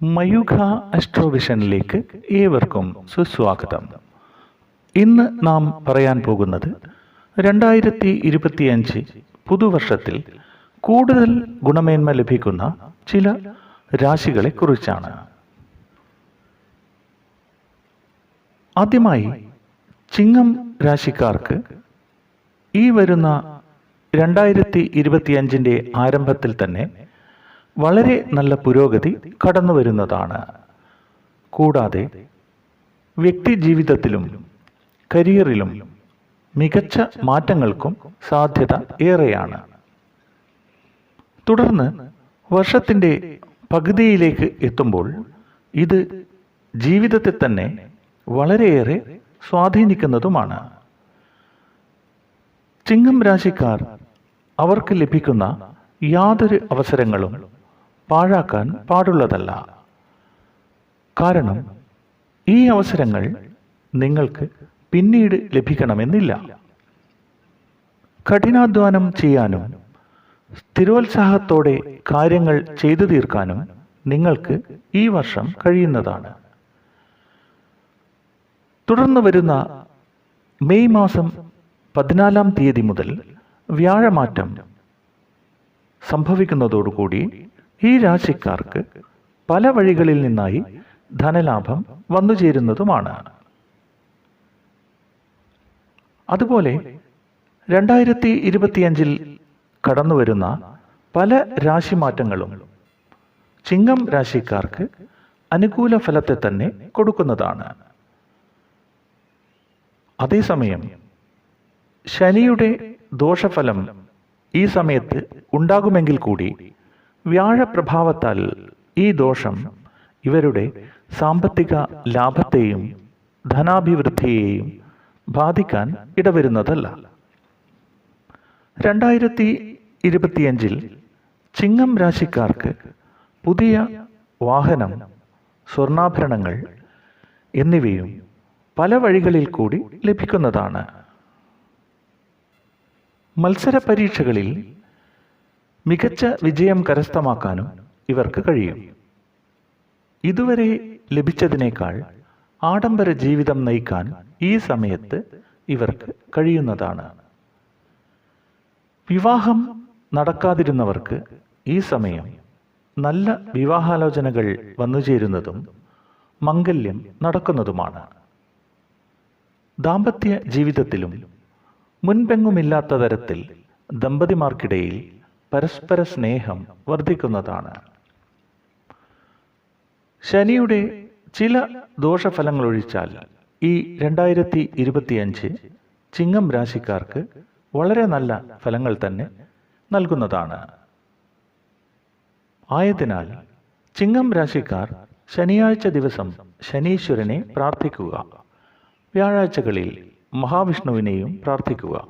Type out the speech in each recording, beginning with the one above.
മയൂഖ അസ്ട്രോവിഷനിലേക്ക് ഏവർക്കും സുസ്വാഗതം. ഇന്ന് നാം പറയാൻ പോകുന്നത് രണ്ടായിരത്തി ഇരുപത്തിയഞ്ച് പുതുവർഷത്തിൽ കൂടുതൽ ഗുണമേന്മ ലഭിക്കുന്ന ചില രാശികളെ കുറിച്ചാണ് ആദ്യമായി ചിങ്ങം രാശിക്കാർക്ക് ഈ വരുന്ന രണ്ടായിരത്തി ഇരുപത്തിയഞ്ചിന്റെ ആരംഭത്തിൽ തന്നെ വളരെ നല്ല പുരോഗതി കടന്നു വരുന്നതാണ്. കൂടാതെ വ്യക്തി ജീവിതത്തിലും കരിയറിലും മികച്ച മാറ്റങ്ങൾക്കും സാധ്യത ഏറെയാണ്. തുടർന്ന് വർഷത്തിന്റെ പകുതിയിലേക്ക് എത്തുമ്പോൾ ഇത് ജീവിതത്തെ തന്നെ വളരെയേറെ സ്വാധീനിക്കുന്നതുമാണ്. ചിങ്ങം രാശിക്കാർ അവർക്ക് ലഭിക്കുന്ന യാതൊരു അവസരങ്ങളും പാഴാക്കാൻ പാടുള്ളതല്ല. കാരണം ഈ അവസരങ്ങൾ നിങ്ങൾക്ക് പിന്നീട് ലഭിക്കണമെന്നില്ല. കഠിനാധ്വാനം ചെയ്യാനും സ്ഥിരോത്സാഹത്തോടെ കാര്യങ്ങൾ ചെയ്തു തീർക്കാനും നിങ്ങൾക്ക് ഈ വർഷം കഴിയുന്നതാണ്. തുടർന്ന് വരുന്ന മെയ് മാസം പതിനാലാം തീയതി മുതൽ വ്യാഴമാറ്റം സംഭവിക്കുന്നതോടുകൂടി ഈ രാശിക്കാർക്ക് പല വഴികളിൽ നിന്നായി ധനലാഭം വന്നു ചേരുന്നതുമാണ്. അതുപോലെ രണ്ടായിരത്തി ഇരുപത്തിയഞ്ചിൽ കടന്നുവരുന്ന പല രാശിമാറ്റങ്ങളും ചിങ്ങം രാശിക്കാർക്ക് അനുകൂല ഫലത്തെ തന്നെ കൊടുക്കുന്നതാണ്. അതേസമയം ശനിയുടെ ദോഷഫലം ഈ സമയത്ത് ഉണ്ടാകുമെങ്കിൽ കൂടി വ്യാഴപ്രഭാവത്താൽ ഈ ദോഷം ഇവരുടെ സാമ്പത്തിക ലാഭത്തെയും ധനാഭിവൃദ്ധിയെയും ബാധിക്കാൻ ഇടവരുന്നതല്ല. രണ്ടായിരത്തി ഇരുപത്തിയഞ്ചിൽ ചിങ്ങം രാശിക്കാർക്ക് പുതിയ വാഹനം സ്വർണാഭരണങ്ങൾ എന്നിവയും പല വഴികളിൽ കൂടി ലഭിക്കുന്നതാണ്. മത്സര പരീക്ഷകളിൽ മികച്ച വിജയം കരസ്ഥമാക്കാനും ഇവർക്ക് കഴിയും. ഇതുവരെ ലഭിച്ചതിനേക്കാൾ ആഡംബര ജീവിതം നയിക്കാൻ ഈ സമയത്ത് ഇവർക്ക് കഴിയുന്നതാണ്. വിവാഹം നടക്കാതിരുന്നവർക്ക് ഈ സമയം നല്ല വിവാഹാലോചനകൾ വന്നുചേരുന്നതും മംഗല്യം നടക്കുന്നതുമാണ്. ദാമ്പത്യ ജീവിതത്തിലും മുൻപെങ്ങുമില്ലാത്ത തരത്തിൽ ദമ്പതിമാർക്കിടയിൽ പരസ്പര സ്നേഹം വർദ്ധിക്കുന്നതാണ്. ശനിയുടെ ചില ദോഷഫലങ്ങൾ ഒഴിച്ചാൽ ഈ രണ്ടായിരത്തി ഇരുപത്തിയഞ്ച് ചിങ്ങം രാശിക്കാർക്ക് വളരെ നല്ല ഫലങ്ങൾ തന്നെ നൽകുന്നതാണ്. ആയതിനാൽ ചിങ്ങം രാശിക്കാർ ശനിയാഴ്ച ദിവസം ശനീശ്വരനെ പ്രാർത്ഥിക്കുക. വ്യാഴാഴ്ചകളിൽ മഹാവിഷ്ണുവിനെയും പ്രാർത്ഥിക്കുക.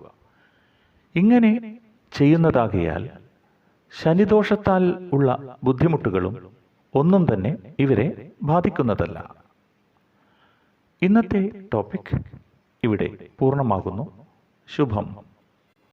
ഇങ്ങനെ ചെയ്യുന്നതാകയാൽ ശനിദോഷത്താൽ ഉള്ള ബുദ്ധിമുട്ടുകളും ഒന്നും തന്നെ ഇവരെ ബാധിക്കുന്നതല്ല. ഇന്നത്തെ ടോപ്പിക് ഇവിടെ പൂർണമാകുന്നു. ശുഭം.